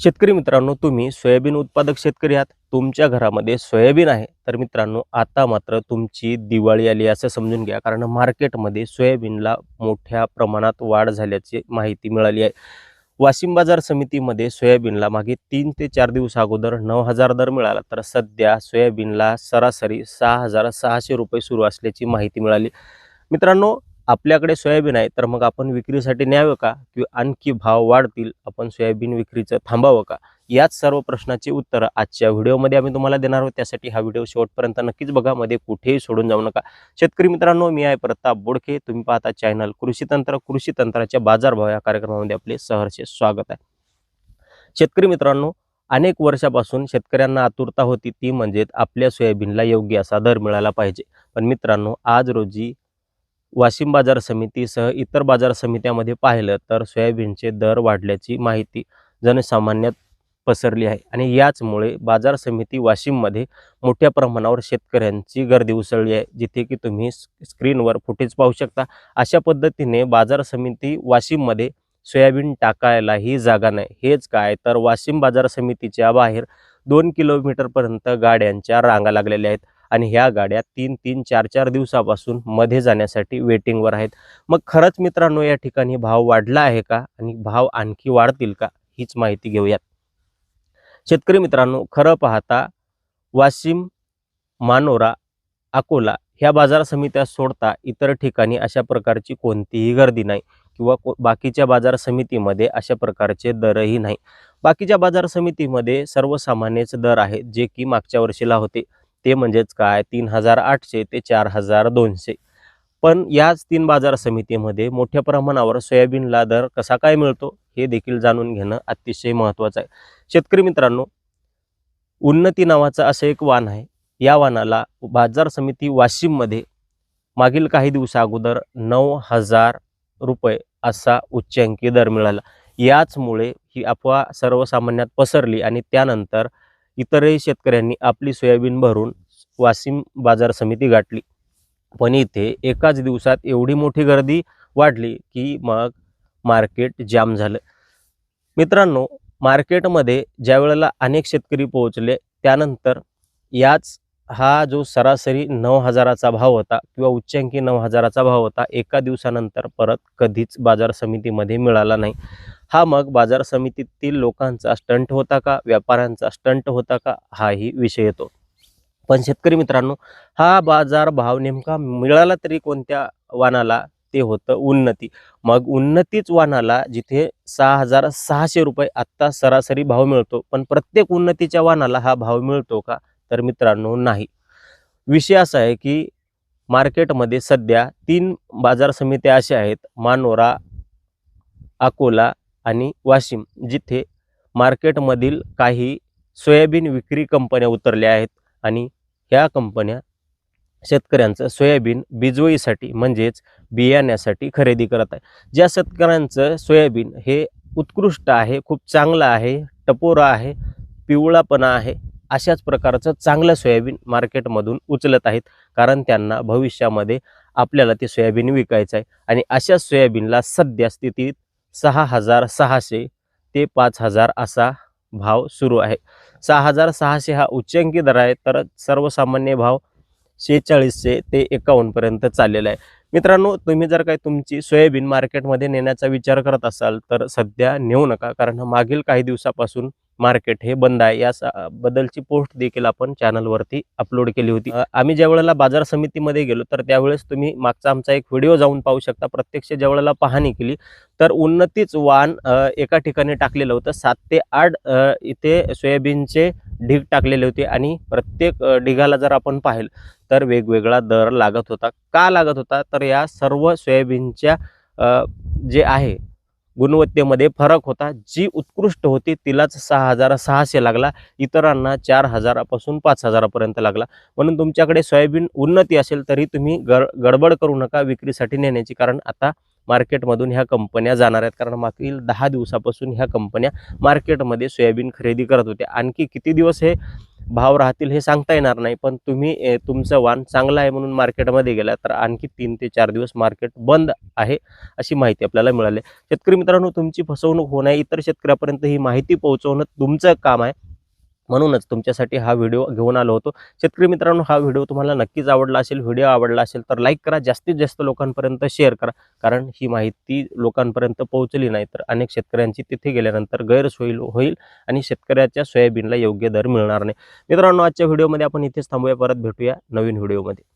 शेतकरी मित्रांनो तुम्ही सोयाबीन उत्पादक शेतकरी आहात. तुमच्या घरामध्ये सोयाबीन आहे. तर मित्रांनो आता मात्र तुमची दिवाळी आली असं समजून घ्या. कारण मार्केटमध्ये सोयाबीनला मोठ्या प्रमाणात वाढ झाल्याची माहिती मिळाली आहे. वाशिम बाजार समितीमध्ये सोयाबीनला मागे तीन ते चार दिवस अगोदर नऊ हजार दर मिळाला. तर सध्या सोयाबीनला सरासरी सहा हजार सहाशे रुपये सुरू असल्याची माहिती मिळाली. मित्रांनो आपल्याकडे सोयाबीन आहे तर मग आपण विक्रीसाठी न्यावं का? किंवा आणखी भाव वाढतील आपण सोयाबीन विक्रीचं थांबावं का? याच सर्व प्रश्नाची उत्तरं आजच्या व्हिडिओमध्ये आम्ही तुम्हाला देणार आहोत. त्यासाठी हा व्हिडिओ शेवटपर्यंत नक्कीच बघा मध्ये कुठेही सोडून जाऊ नका. शेतकरी मित्रांनो मी आहे प्रताप बोडखे तुम्ही पाहता चॅनल कृषी तंत्र. कृषी तंत्राच्या बाजारभाव या कार्यक्रमामध्ये आपले सहर्षे स्वागत आहे. शेतकरी मित्रांनो अनेक वर्षापासून शेतकऱ्यांना आतुरता होती. ती म्हणजे आपल्या सोयाबीनला योग्य असा दर मिळाला पाहिजे. पण मित्रांनो आज रोजी वाशिम बाजार समितीसह इतर बाजार समित्यामध्ये पाहिलं तर सोयाबीनचे दर वाढल्याची माहिती जनसामान्यात पसरली आहे. आणि याचमुळे बाजार समिती वाशिममध्ये मोठ्या प्रमाणावर शेतकऱ्यांची गर्दी उसळली आहे जिथे की तुम्ही स्क्रीनवर फुटेज पाहू शकता. अशा पद्धतीने बाजार समिती वाशिममध्ये सोयाबीन टाकायला ही जागा नाही. हेच काय तर वाशिम बाजार समितीच्या बाहेर दोन किलोमीटरपर्यंत गाड्यांच्या रांगा लागलेल्या आहेत. आणि ह्या गाड्या तीन तीन चार चार दिवसापासून मध्ये जाण्यासाठी वेटिंगवर आहेत. मग खरंच मित्रांनो या ठिकाणी भाव वाढला आहे का? आणि भाव आणखी वाढतील का? हीच माहिती घेऊयात. शेतकरी मित्रांनो खरं पाहता वाशिम मानोरा अकोला ह्या बाजार समित्या सोडता इतर ठिकाणी अशा प्रकारची कोणतीही गर्दी नाही किंवा को- बाकीच्या बाजार समितीमध्ये अशा प्रकारचे दरही नाही. बाकीच्या बाजार समितीमध्ये सर्वसामान्यच दर आहेत जे की मागच्या वर्षीला होते. ते म्हणजेच काय? तीन हजार आठशे ते चार हजार दोनशे. पण याच तीन बाजार समितीमध्ये मोठ्या प्रमाणावर सोयाबीनला दर कसा काय मिळतो हे देखील जाणून घेणं अतिशय महत्त्वाचं आहे. शेतकरी मित्रांनो उन्नती नावाचं असं एक वाण आहे. या वाहनाला बाजार समिती वाशिममध्ये मागील काही दिवसा अगोदर नऊ हजार रुपये असा उच्चांकी दर मिळाला. याचमुळे ही अफवा सर्वसामान्यात पसरली आणि त्यानंतर इतरही शेतकऱ्यांनी आपली सोयाबीन भरून वाशिम बाजार समिती गाठली. पण इथे एकाच दिवसात एवढी मोठी गर्दी वाढली की मग मार्केट जाम झालं. मित्रांनो मार्केटमध्ये ज्या वेळेला अनेक शेतकरी पोहोचले त्यानंतर याच हा जो सरासरी नऊ हजाराचा भाव होता किंवा उच्चांकी नऊ हजाराचा भाव होता एका दिवसानंतर परत कधीच बाजार समितीमध्ये मिळाला नाही. हा मग बाजार समितीतील लोकांचा स्टंट होता का? व्यापाऱ्यांचा स्टंट होता का? हाही विषय येतो. पण शेतकरी मित्रांनो हा बाजार भाव नेमका मिळाला तरी कोणत्या वाणाला ते होतं उन्नती. मग उन्नतीच वाणाला जिथे सहा हजार सहाशे रुपये आत्ता सरासरी भाव मिळतो पण प्रत्येक उन्नतीच्या वाणाला हा भाव मिळतो का? तर मित्रांनो नाही. विषय असा आहे की मार्केटमध्ये सध्या तीन बाजार समित्या अशा आहेत मानोरा अकोला आणि वाशिम जिथे मार्केटमधील काही सोयाबीन विक्री कंपन्या उतरल्या आहेत आणि ह्या कंपन्या शेतकऱ्यांचं सोयाबीन बिजवईसाठी म्हणजेच बियाण्यासाठी खरेदी करत आहे ज्या शेतकऱ्यांचं सोयाबीन हे उत्कृष्ट आहे खूप चांगलं आहे टपोरा आहे पिवळापणा आहे अशाच प्रकारचं चांगलं सोयाबीन मार्केटमधून उचलत आहेत. कारण त्यांना भविष्यामध्ये आपल्याला ते सोयाबीन विकायचं आहे आणि अशा सोयाबीनला सध्या स्थितीत सहा हजार सहाशे ते पाच हजार असा भाव सुरू आहे. सहा हजार सहाशे हा उच्चांकी दर आहे तर सर्वसामान्य भाव शेहेचाळीसशे ते एकावन्नपर्यंत चाललेला आहे. मित्रांनो तुम्ही जर काही तुमची सोयाबीन मार्केटमध्ये नेण्याचा विचार करत असाल तर सध्या नेऊ नका कारण मागील काही दिवसापासून मार्केट हे बंद आहे. या सा- बद्दलची पोस्ट देखील आपण चॅनलवरती अपलोड केली होती. आम्ही ज्या वेळेला बाजार समितीमध्ये गेलो तर त्यावेळेस तुम्ही मागचा आमचा एक व्हिडिओ जाऊन पाहू शकता. प्रत्यक्ष ज्या वेळेला पाहणी केली तर उन्नतीच वाण एका ठिकाणी टाकलेलं होतं. सात ते आठ इथे सोयाबीनचे ढीग टाकलेले होते आणि प्रत्येक ढिगाला जर आपण पाहिलं तर वेगवेगळा दर लागत होता. का लागत होता? तर या सर्व सोयाबीनच्या जे आहे गुणवत्तेमध्ये फरक होता. जी उत्कृष्ट होती तिलाच सहा हजार सहाशे लागला. इतरांना चार हजारापासून पाच हजारापर्यंत लागला. म्हणून तुमच्याकडे सोयाबीन उन्नती असेल तरी तुम्ही गड गडबड करू नका. विक्रीसाठी नेण्याची कारण आता मार्केटमधून ह्या कंपन्या जाणार आहेत. कारण मागील दहा दिवसापासून ह्या कंपन्या मार्केटमध्ये सोयाबीन खरेदी करत होत्या. आणखी किती दिवस हे भाव राहतील हे सांगता येणार नाही पण तुम्ही तुमचं वाण चांगलं आहे म्हणून मार्केटमध्ये गेला तर आणखी तीन ते चार दिवस मार्केट बंद आहे अशी माहिती आपल्याला मिळाली. शेतकरी मित्रांनो तुमची फसवणूक होणं इतर शेतकऱ्यापर्यंत ही माहिती पोहोचवणं तुमचं काम आहे. म्हणूनच तुमच्यासाठी हा व्हिडिओ घेऊन आलो होतो. शेतकरी मित्रांनो हा व्हिडिओ तुम्हाला नक्कीच आवडला असेल व्हिडिओ आवडला असेल तर लाईक करा जास्तीत जास्त लोकांपर्यंत शेअर करा. कारण ही माहिती लोकांपर्यंत पोहोचली नाही तर अनेक शेतकऱ्यांची तिथे गेल्यानंतर गैरसोय होईल आणि शेतकऱ्याच्या सोयाबीनला योग्य दर मिळणार नाही. मित्रांनो आजच्या व्हिडिओमध्ये आपण इथेच थांबूया. परत भेटूया नवीन व्हिडिओमध्ये.